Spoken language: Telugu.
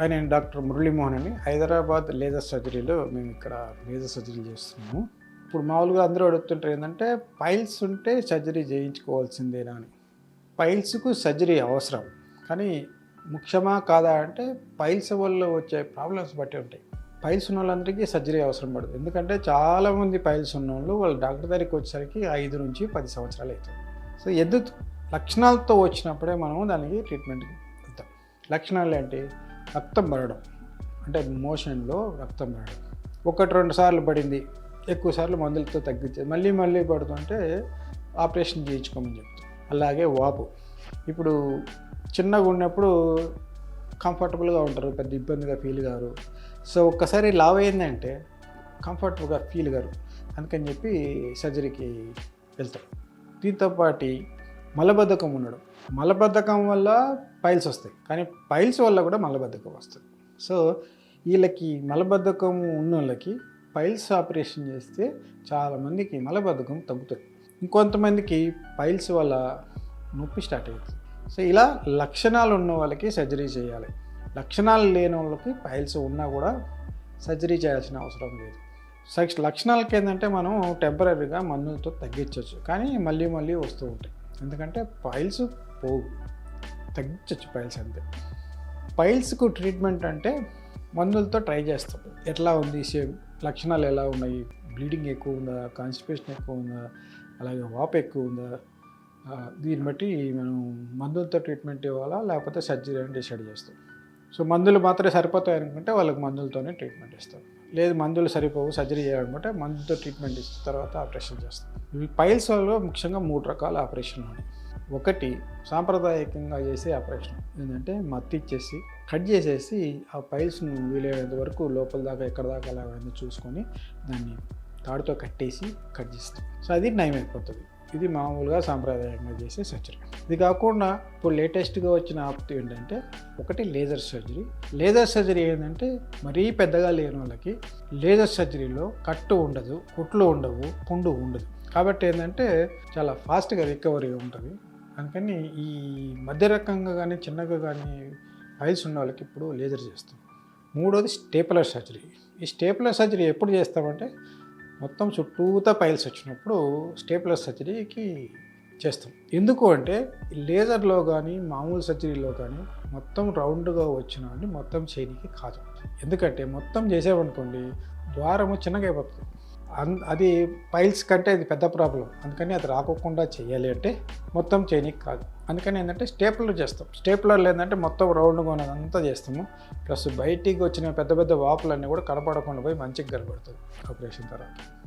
ఆయన డాక్టర్ మురళీమోహన్ అని హైదరాబాద్ లేజర్ సర్జరీలో మేము ఇక్కడ లేజర్ సర్జరీ చేస్తున్నాము. ఇప్పుడు మామూలుగా అందరూ అడుగుతుంటారు ఏంటంటే పైల్స్ ఉంటే సర్జరీ చేయించుకోవాల్సిందేనా అని. పైల్స్కు సర్జరీ అవసరం. కానీ ముఖ్యమా కాదా అంటే పైల్స్ వల్ల వచ్చే ప్రాబ్లమ్స్ బట్టి ఉంటాయి. పైల్స్ ఉన్న వాళ్ళందరికీ సర్జరీ అవసరం పడదు. ఎందుకంటే చాలామంది పైల్స్ ఉన్న వాళ్ళు వాళ్ళ డాక్టర్ దగ్గరికి వచ్చేసరికి ఐదు నుంచి పది సంవత్సరాలు అవుతుంది సో ఎద్దు లక్షణాలతో వచ్చినప్పుడే మనం దానికి ట్రీట్మెంట్కి వెళ్తాం. లక్షణాలు ఏంటి? రక్తం పడడం. అంటే మోషన్లో రక్తం పడడం. ఒకటి రెండు సార్లు పడింది. ఎక్కువ సార్లు మందులతో తగ్గించేది మళ్ళీ మళ్ళీ పడుతుంటే ఆపరేషన్ చేయించుకోమని చెప్తాం అలాగే వాపు. ఇప్పుడు చిన్నగా ఉన్నప్పుడు కంఫర్టబుల్గా ఉంటారు పెద్ద ఇబ్బందిగా ఫీల్ గారు సో ఒక్కసారి లావ్ అయిందంటే కంఫర్టబుల్గా ఫీల్ గారు అందుకని చెప్పి సర్జరీకి వెళ్తారు దీంతో పాటు మలబద్ధకం ఉండడం. మలబద్ధకం వల్ల పైల్స్ వస్తాయి. కానీ పైల్స్ వల్ల కూడా మలబద్ధకం వస్తుంది. సో వీళ్ళకి మలబద్ధకం ఉన్న వాళ్ళకి పైల్స్ ఆపరేషన్ చేస్తే చాలామందికి మలబద్ధకం తగ్గుతుంది. ఇంకొంతమందికి పైల్స్ వల్ల నొప్పి స్టార్ట్ అవుతుంది. సో ఇలా లక్షణాలు ఉన్న వాళ్ళకి సర్జరీ చేయాలి. లక్షణాలు లేని వాళ్ళకి పైల్స్ ఉన్నా కూడా సర్జరీ చేయాల్సిన అవసరం లేదు. సక్ లక్షణాలకి ఏంటంటే మనం టెంపరీగా మందులతో తగ్గించవచ్చు. కానీ మళ్ళీ మళ్ళీ వస్తూ ఉంటాయి. ఎందుకంటే పైల్స్ పోవు. తగ్గించవచ్చు పైల్స్ అంతే. పైల్స్కు ట్రీట్మెంట్ అంటే మందులతో ట్రై చేస్తాం. ఎట్లా ఉంది సేమ్? లక్షణాలు ఎలా ఉన్నాయి? బ్లీడింగ్ ఎక్కువ ఉందా? కాన్స్టిపేషన్ ఎక్కువ ఉందా? అలాగే వాపు ఎక్కువ ఉందా? దీన్ని బట్టి మనం మందులతో ట్రీట్మెంట్ ఇవ్వాలా? లేకపోతే సర్జరీ అని డిసైడ్ చేస్తాం. సో మందులు మాత్రమే సరిపోతాయి అనుకుంటే వాళ్ళకి మందులతోనే ట్రీట్మెంట్ ఇస్తారు. లేదు మందులు సరిపోవు సర్జరీ చేయాలనుకుంటే మందులతో ట్రీట్మెంట్ ఇచ్చిన తర్వాత ఆపరేషన్ చేస్తారు. ఇవి పైల్స్ వల్ల ముఖ్యంగా మూడు రకాల ఆపరేషన్లు ఉన్నాయి. ఒకటి సాంప్రదాయకంగా చేసే ఆపరేషన్ ఏంటంటే మత్తి ఇచ్చేసి కట్ చేసేసి ఆ పైల్స్ను వీలైనంత వరకు లోపల దాకా ఎక్కడ దాకా అలా చూసుకొని దాన్ని తాడుతో కట్టేసి కట్ చేస్తాం సో అది నయం అయిపోతుంది. ఇది మామూలుగా సాంప్రదాయంగా చేసే సర్జరీ ఇది కాకుండా ఇప్పుడు లేటెస్ట్గా వచ్చిన ఆప్తి ఏంటంటే ఒకటి లేజర్ సర్జరీ లేజర్ సర్జరీ ఏంటంటే మరీ పెద్దగా లేని వాళ్ళకి లేజర్ సర్జరీలో కట్టు ఉండదు కుట్లు ఉండవు పుండు ఉండదు. కాబట్టి ఏంటంటే చాలా ఫాస్ట్గా రికవరీ ఉంటుంది. అందుకని ఈ మధ్య రకంగా కానీ చిన్నగా కానీ ఫైల్స్ ఉన్న వాళ్ళకి ఇప్పుడు లేజర్ చేస్తాం. మూడోది స్టేపులర్ సర్జరీ ఈ స్టేపులర్ సర్జరీ ఎప్పుడు చేస్తామంటే మొత్తం చుట్టూతా పైల్స్ వచ్చినప్పుడు స్టేప్లర్ సర్జరీకి చేస్తాం. ఎందుకు అంటే లేజర్లో కానీ మామూలు సర్జరీలో కానీ మొత్తం రౌండ్గా వచ్చిన అంటే మొత్తం చేయడానికి కాదు. ఎందుకంటే మొత్తం చేసామనుకోండి ద్వారము చిన్నగా అయిపోతుంది. అది పైల్స్ కంటే అది పెద్ద ప్రాబ్లం. అందుకని అది రాకోకుండా చేయాలి అంటే మొత్తం చేయనికి కాదు. అందుకని ఏంటంటే స్టేపులర్ చేస్తాం. స్టేపులర్లు ఏంటంటే మొత్తం రౌండ్గా ఉన్నదంతా చేస్తాము. ప్లస్ బయటికి వచ్చిన పెద్ద పెద్ద వాపులన్నీ కూడా కనపడకుండా పోయి మంచిగా కనబడుతుంది ఆపరేషన్ తర్వాత.